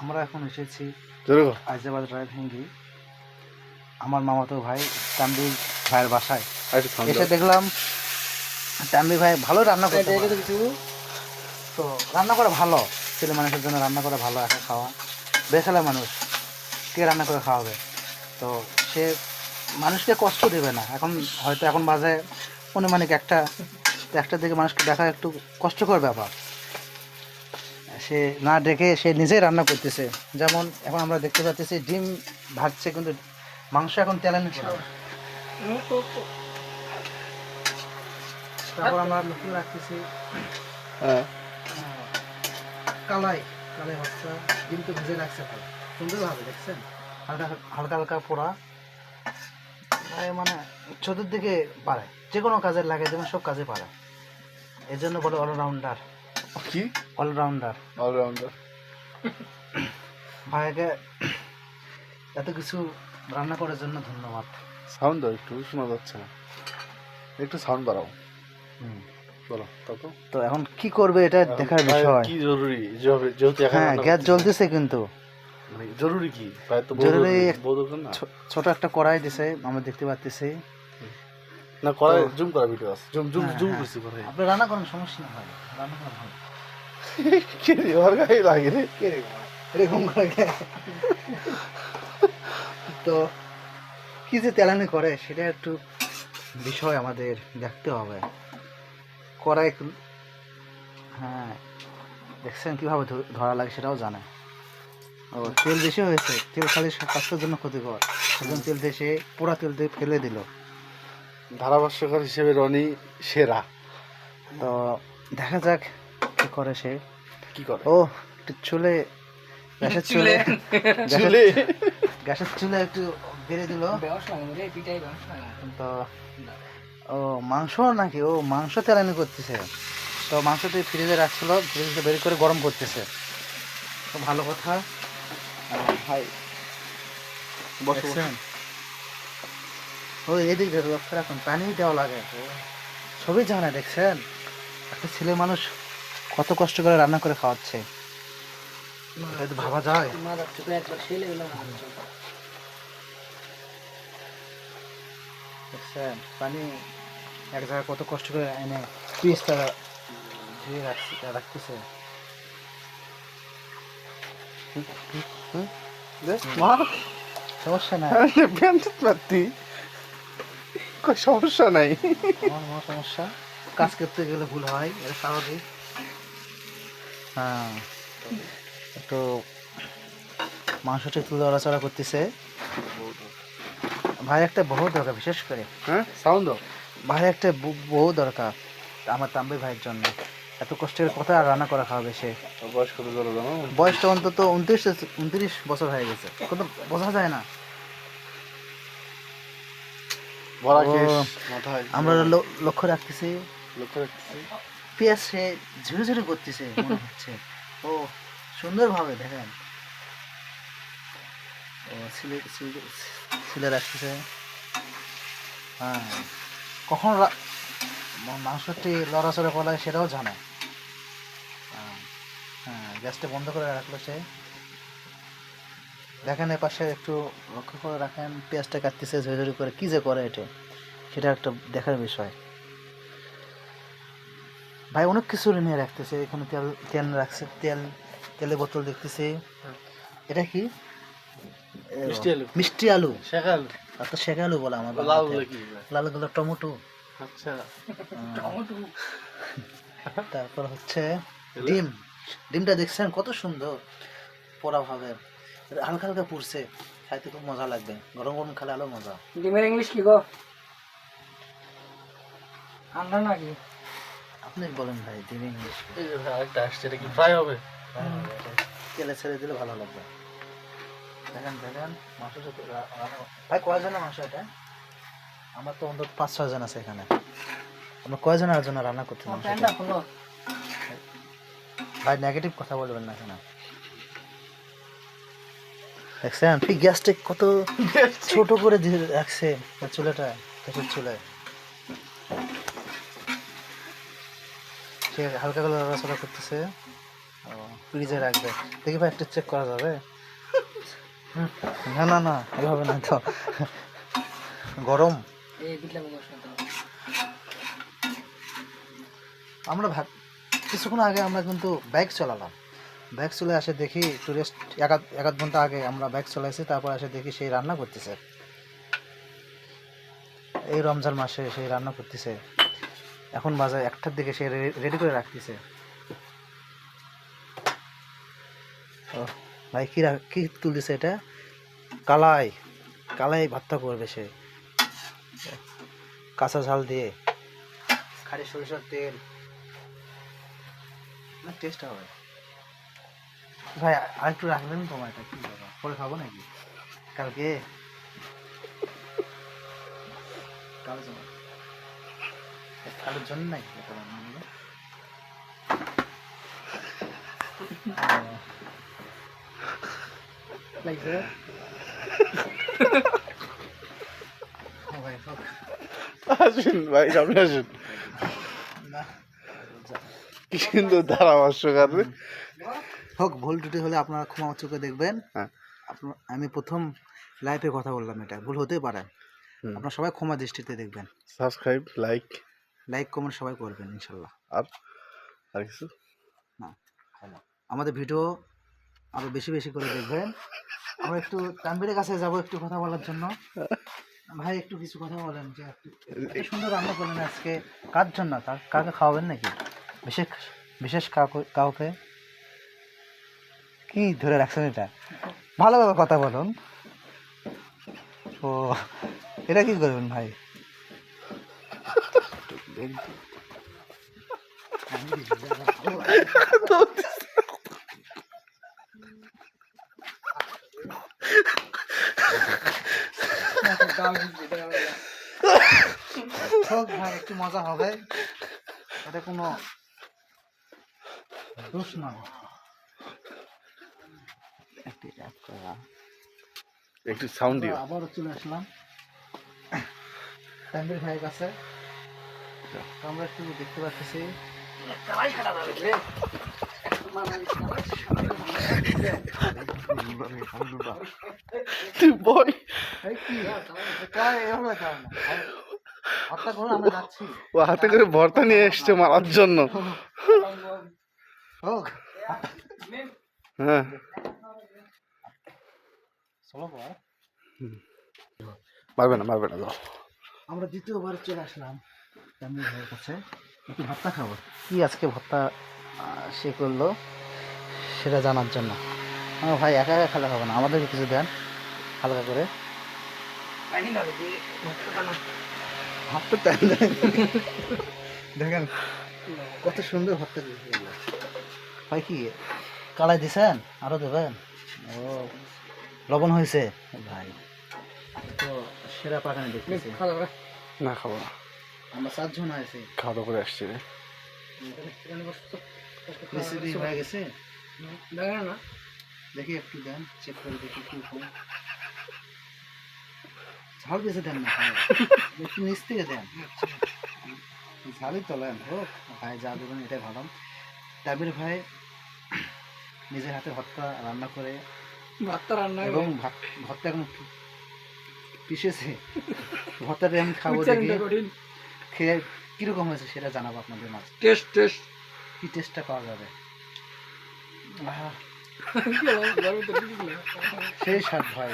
আমরা এখন এসেছি। আইজাবাদ রায় ভেঙ্গি। আমার মামাতো ভাই তাম্বি ভাইয়ের বাসায়। এসে দেখলাম তাম্বি ভাই ভালো রান্না করতে তো রান্না করা ভালো ছেলে মানুষের জন্য রান্না করা ভালো একা খাওয়া। বেসালা মানুষ কে রান্না করে খাওয়াবে? তো সে মানুষকে কষ্ট দেবে না। এখন হয়তো এখন বাজে অনুমানিক একটা একটা দিকে মানুষকে দেখা একটু কষ্টকর ব্যাপার। সে না ডেকে সে নিজেই রান্না করতেছে। যেমন এখন আমরা দেখতে পাচ্ছি ডিম ভাজছে কিন্তু মাংস এখন তেলে নিচ্ছে। তারপর আমরা লক্ষ্য রাখতেছি হ্যাঁ। কালাই কালাই হচ্ছে ডিম তো ভেজে রাখছে ভাই সুন্দরভাবে দেখছেন? হালকা হালকা হালকা পোড়া। মানে চতুর্দিকে পারে যে কোনো কাজে লাগে যেমন সব কাজে পারে এই জন্য বলে অলরাউন্ডার কি? অলরাউন্ডার অলরাউন্ডার ভাইকে এত কিছু রান্না করার জন্য ধন্যবাদ। সাউন্ড দাও একটু শোনা যাচ্ছে না। একটু সাউন্ড বাড়াও। হুম। বলো তারপর তো। এখন কি করবে এটা দেখার বিষয়। কি জরুরি? যেহেতু হ্যাঁ গ্যাস জ্বলতেছে কিন্তু। মানে জরুরি কি? তো জরুরি ছোট একটা কড়াই দিছে আমরা দেখতে পাচ্ছি না তো- জুম করা ভিডিও আছে। জুম জুম হ্যাঁ, জুম হ্যাঁ। করছি করে আপনি রান্না করেন সমস্যা না হয় রান্না করেন ভালো কে রে ওর গায়ে লাগে রে কে এরকম করে তো কি যে তেলানি করে সেটা একটু বিষয় আমাদের দেখতে হবে কড়াই হ্যাঁ দেখছেন কীভাবে ধরা লাগে সেটাও জানে ও তেল বেশি হয়েছে তেল খালি স্বাস্থ্যের জন্য ক্ষতিকর একদম তেল দিয়ে সে পোড়া তেল দিয়ে ফেলে দিল ধারাভাষ্যকার হিসেবে রনি সেরা তো দেখা যাক কি করে সে? কি করে? ও একটু চুলে গ্যাসের চুলে চুলে। গ্যাসের চুলে। একটু বেড়ে দিল। তো ও মাংস নাকি? ও মাংস তেলানি করতেছে। তো মাংসটি ফ্রিজে রাখছিল ফ্রিজে বের করে গরম করতেছে। তো ভালো কথা। ভাই। ও এদিক লক্ষ্য রাখুন পানি দেওয়া লাগে। ছবি জানে দেখছেন? একটা ছেলে মানুষ কত কষ্ট করে রান্না করে খাওয়াচ্ছে। ভাবা যায়? দেখছেন পানি এক জায়গায় কত কষ্ট করে এনে পিস তারা ধুয়ে রাখছে রাখতেছে? মা সমস্যা নাই। সমস্যা নাই? আমার সমস্যা। কাজ করতে গেলে ভুল হয় এটা স্বাভাবিক। হ্যাঁ। একটু মাংসটা একটু লড়াচড়া করতেছে। ভাই একটা বহু দরকার বিশেষ করে। হ্যাঁ? সাউন্ড ভাই একটা বউ দরকার আমার তাম্বি ভাইয়ের জন্য। এত কষ্টের কথা আর রান্না করা খাওয়াবে সে। বয়স কত বয়সটা অন্তত উনত্রিশ উনত্রিশ বছর হয়ে গেছে। কত বোঝা যায় না। আমরা লক্ষ্য রাখতেছি। লক্ষ্য রাখতেছি। পেঁয়াজ সে ঝুড়ে করতেছে মনে হচ্ছে। ও সুন্দরভাবে দেখেন। ও রাখতেছে হ্যাঁ। কখন মাংসটি লড়াচড়া করা হয় সেটাও জানে। হ্যাঁ, হ্যাঁ গ্যাসটা বন্ধ করে রাখল সে। দেখেন এ পাশে একটু লক্ষ্য করে রাখেন পেঁয়াজটা কাটতেছে ঝুড়ি করে। কী যে করে এটা? সেটা একটা দেখার বিষয়। ভাই অনেক কিছু নিয়ে রাখতেছে। এখানে তেল তেল রাখছে তেল তেলের বোতল দেখতেছি। এটা কি? মিষ্টি আলু। মিষ্টি আলু। শেখাল আর তো শেখা আলু বলে আমার লাল লালগুলো টমেটো। আচ্ছা। তারপর হচ্ছে ডিম। ডিমটা দেখছেন কত সুন্দর পোড়া ভাবে। হালকা হালকা পুড়ছে। খাইতে খুব মজা লাগবে। গরম গরম খেলে আলো মজা। ডিমের ইংলিশ কি গো? ঠান্ডা নাকি? আপনি বলেন ভাই ডিম ইংলিশ এই যে ভাই আরেকটা আসছে এটা কি ফ্রাই হবে? তেলে ছেড়ে দিলে ভালো লাগবে। দেখেন দেখেন মাংস রান্না- ভাই কয়জনের মাংস এটা? আমার তো অন্তত পাঁচ ছয় জন আছে এখানে। আমরা কয়জনের জন্য রান্না করতে ভাই নেগেটিভ কথা বলবেন না এখানে। দেখছেন? ঠিক গ্যাসটা কত ছোট করে দিয়ে রাখছে চুলাটা গ্যাসের চুলায় সে হালকা করে লড়াচড়া করতেছে। ফ্রিজে রাখবে। দেখি ভাই একটু চেক করা যাবে? না না না এভাবে না তো। গরম। আমরা ভাব কিছুক্ষণ আগে আমরা কিন্তু বাইক চালালাম। বাইক চলে আসে দেখি একটু রেস্ট এক এক আধ ঘণ্টা আগে আমরা বাইক চলাইছি তারপর আসে দেখি সেই রান্না করতেছে। এই রমজান মাসে সেই রান্না করতেছে। এখন বাজার একটার দিকে সে রেডি করে রাখতেছে। ও, ভাই, কি কি তুলতেছে এটা? কালাই। কালাই ভর্তা করবে সে। কাঁচা ঝাল দিয়ে। খালি সরিষার তেল। না টেস্ট হবে। ভাই আর একটু রাখবেন তোমার এটা কি বাবা পরে খাব নাকি? কালকে? কাল জন্য কালের জন্য হোক। আসুন ভাই সামনে আসুন। না, কি সুন্দর ধারাভাষ্যকার হোক ভুল ত্রুটি হলে আপনারা ক্ষমা চোখে দেখবেন। হ্যাঁ। আমি প্রথম লাইভে কথা বললাম এটা। ভুল হতেই পারে। আপনারা সবাই ক্ষমা দৃষ্টিতে দেখবেন। সাবস্ক্রাইব লাইক লাইক কমেন্ট সবাই করবেন ইনশাল্লাহ আর? আর কিছু? না আমাদের ভিডিও আরও বেশি বেশি করে দেখবেন। আমরা একটু তানবীরের কাছে যাব একটু কথা বলার জন্য। ভাই একটু কিছু কথা বলেন যে একটু সুন্দর রান্না করলেন আজকে। কার জন্য? কার কাকে খাওয়াবেন নাকি? বিশেষ বিশেষ কাউকে কাউকে? কি ধরে রাখছেন এটা? ভালোভাবে কথা বলুন। ও এটা কি করবেন ভাই? হোক একটু মজা হবে এটা কোনো দোষ নয় একটু সাউন্ড দিও। আবারও চলে আসলাম। তানভীর ভাইয়ের কাছে। আমরা একটু দেখতে পাচ্ছি। তুই বই ও হাতে করে ভর্তা নিয়ে এসছে মারার জন্য। হোক। হ্যাঁ। মারবে না মারবে না আমরা দ্বিতীয়বার চলে আসলাম। তানভীর ভাইয়ের কাছে একটু ভর্তা খাব। কি আজকে ভর্তা সে করল সেটা জানার জন্য। আমার ভাই একা একা খেলা হবে না আমাদের কিছু দেন হালকা করে। টাইম দেখেন কত সুন্দর দিয়েছে। ভাই কি কালাই দিছেন? আরও দেবেন? ও লবণ হয়েছে? ভাই তো সেরা খাওয়া দাওয়া না খাব না। আমরা চারজন আছি খাওয়া দাওয়া করে আসছি রে। রেসিপি হয়ে গেছে? দেখেন না। দেখি একটু দেন চেক করে দেখি কি কম ঝাল বেশি দেন না ভাই। একটু নিচ থেকে দেন। ঝালই তোলেন হোক ভাই যা দেবেন এটাই ভালো তাবির ভাই নিজের হাতে ভর্তা রান্না করে ভাতটা রান্না এবং ভাত ভর্তা এখন পিসেছে ভর্তাটা আমি খাব দেখি। খেয়ে কীরকম হয়েছে সেটা জানাব আপনাদের মাঝে। টেস্ট টেস্ট কি টেস্টটা পাওয়া যাবে? আহা, সেই স্বাদ ভাই।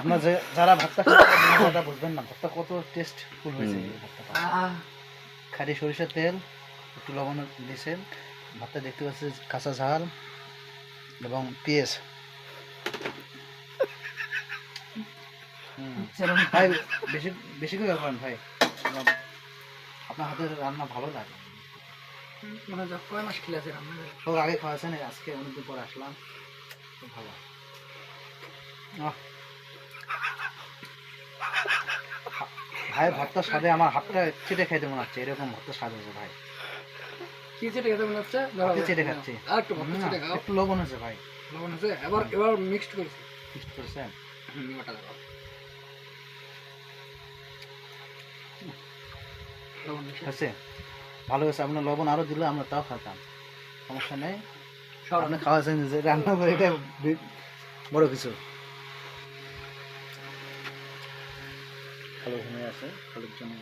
আপনার যে যারা ভাতটা তারা বুঝবেন না। ভাতটা কত টেস্ট ফুল হয়েছে ভাতটা খালি সরিষার তেল একটু লবণ দিয়েছেন। ভাতটা দেখতে পাচ্ছি কাঁচা ঝাল এবং পেঁয়াজ। হুম। ভাই বেশি বেশি করে করেন ভাই। আপনার হাতের রান্না ভালো লাগে? মানে কয় মাস খেলে আছে রান্না? সব আগে খাওয়াছেন আজকে অনেকদিন পরে আসলাম। খুব ভালো ভাই ভর্তার স্বাদে আমার হাতটা চেটে খাইতে মনে হচ্ছে এরকম ভর্তার স্বাদ হয়েছে ভাই। কি চেটে খেতে মনে হচ্ছে? চেটে খাচ্ছি আর একটু চেটে খাও। একটু লবণ হয়েছে ভাই। লবণ এবার এবার মিক্সড করেছি। মিক্সড করেছেন? ওটা দাও মিক্স হয়েছে? ভালো হয়েছে আপনার লবণ আরও দিলে আমরা তাও খেতাম সমস্যা নেই। আপনি যায় যে রান্না করে এটা বড় কিছু। ভালো ঘুমিয়ে আছে ভালোর জন্য